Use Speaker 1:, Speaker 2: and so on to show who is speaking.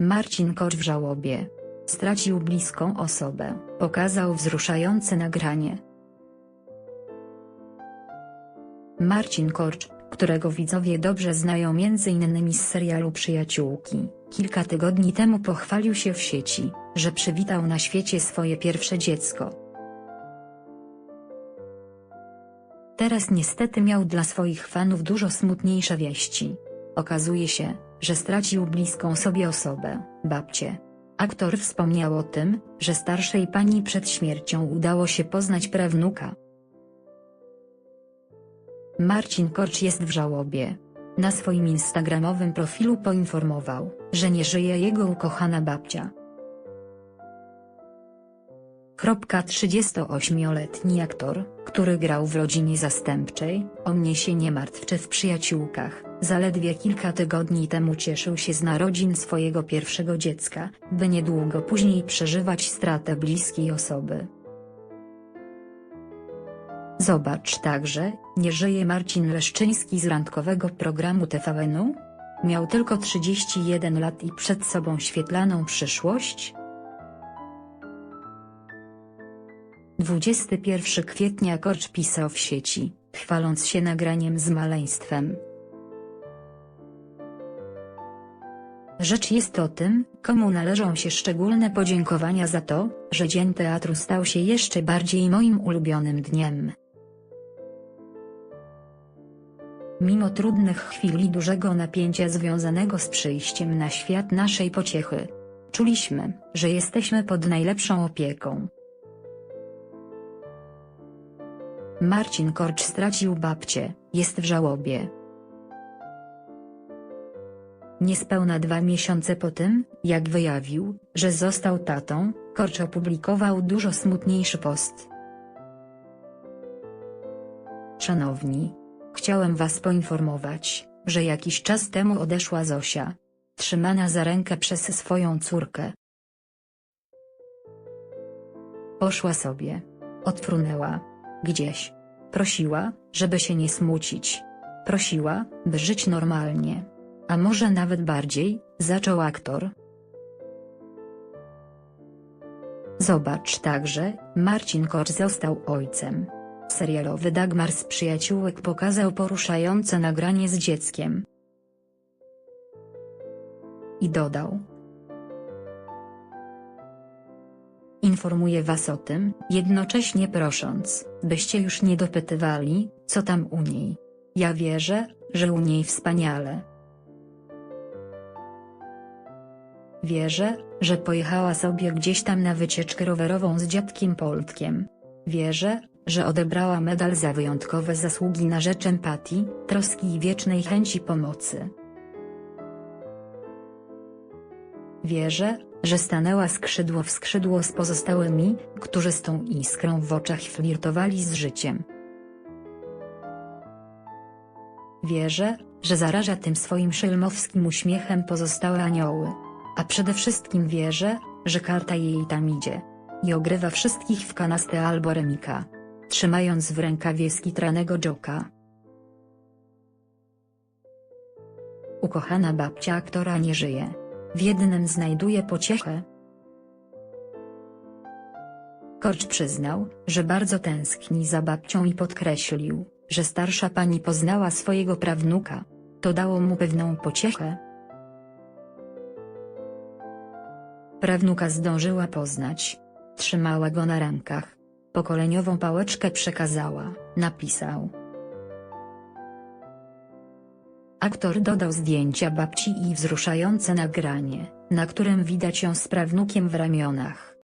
Speaker 1: Marcin Korcz w żałobie. Stracił bliską osobę, pokazał wzruszające nagranie. Marcin Korcz, którego widzowie dobrze znają m.in. z serialu Przyjaciółki, kilka tygodni temu pochwalił się w sieci, że przywitał na świecie swoje pierwsze dziecko. Teraz niestety miał dla swoich fanów dużo smutniejsze wieści. Okazuje się, że stracił bliską sobie osobę, babcię. Aktor wspomniał o tym, że starszej pani przed śmiercią udało się poznać prawnuka. Marcin Korcz jest w żałobie. Na swoim instagramowym profilu poinformował, że nie żyje jego ukochana babcia. 38-letni aktor, który grał w rodzinie zastępczej, o mnie się nie martw czy w przyjaciółkach, zaledwie kilka tygodni temu cieszył się z narodzin swojego pierwszego dziecka, by niedługo później przeżywać stratę bliskiej osoby. Zobacz także, nie żyje Marcin Leszczyński z randkowego programu TVN-u? Miał tylko 31 lat i przed sobą świetlaną przyszłość? 21 kwietnia Korcz pisał w sieci, chwaląc się nagraniem z maleństwem. Rzecz jest o tym, komu należą się szczególne podziękowania za to, że Dzień Teatru stał się jeszcze bardziej moim ulubionym dniem. Mimo trudnych chwil i dużego napięcia związanego z przyjściem na świat naszej pociechy, czuliśmy, że jesteśmy pod najlepszą opieką. Marcin Korcz stracił babcię, jest w żałobie. Niespełna dwa miesiące po tym, jak wyjawił, że został tatą, Korcz opublikował dużo smutniejszy post. Szanowni, chciałem was poinformować, że jakiś czas temu odeszła Zosia. Trzymana za rękę przez swoją córkę. Poszła sobie. Odfrunęła. Gdzieś. Prosiła, żeby się nie smucić. Prosiła, by żyć normalnie. A może nawet bardziej, zaczął aktor. Zobacz także, Marcin Korcz został ojcem. Serialowy Dagmar z przyjaciółek pokazał poruszające nagranie z dzieckiem. I dodał. Informuję was o tym, jednocześnie prosząc, byście już nie dopytywali, co tam u niej. Ja wierzę, że u niej wspaniale. Wierzę, że pojechała sobie gdzieś tam na wycieczkę rowerową z dziadkiem Poltkiem. Wierzę, że odebrała medal za wyjątkowe zasługi na rzecz empatii, troski i wiecznej chęci pomocy. Wierzę, że stanęła skrzydło w skrzydło z pozostałymi, którzy z tą iskrą w oczach flirtowali z życiem. Wierzę, że zaraża tym swoim szelmowskim uśmiechem pozostałe anioły. A przede wszystkim wierzę, że karta jej tam idzie. I ogrywa wszystkich w kanastę albo remika. Trzymając w rękawie skitranego joka. Ukochana babcia aktora nie żyje. W jednym znajduje pociechę. Korcz przyznał, że bardzo tęskni za babcią i podkreślił, że starsza pani poznała swojego prawnuka. To dało mu pewną pociechę. Prawnuka zdążyła poznać. Trzymała go na rękach. Pokoleniową pałeczkę przekazała, napisał. Aktor dodał zdjęcia babci i wzruszające nagranie, na którym widać ją z prawnukiem w ramionach.